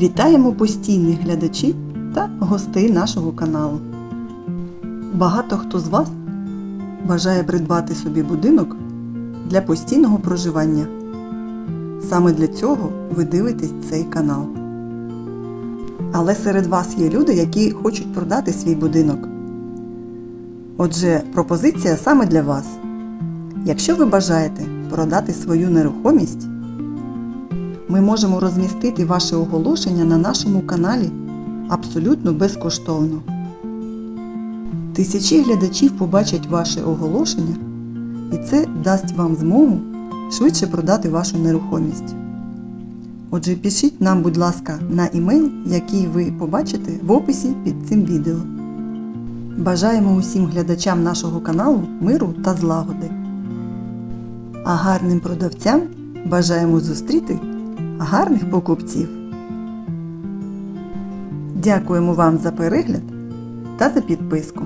Вітаємо постійних глядачів та гостей нашого каналу. Багато хто з вас бажає придбати собі будинок для постійного проживання. Саме для цього ви дивитесь цей канал. Але серед вас є люди, які хочуть продати свій будинок. Отже, пропозиція саме для вас. Якщо ви бажаєте продати свою нерухомість, ми можемо розмістити ваше оголошення на нашому каналі абсолютно безкоштовно. Тисячі глядачів побачать ваше оголошення, і це дасть вам змогу швидше продати вашу нерухомість. Отже, пишіть нам, будь ласка, на імейл, який ви побачите в описі під цим відео. Бажаємо усім глядачам нашого каналу миру та злагоди. А гарним продавцям бажаємо зустріти гарних покупців. Дякуємо вам за перегляд та за підписку.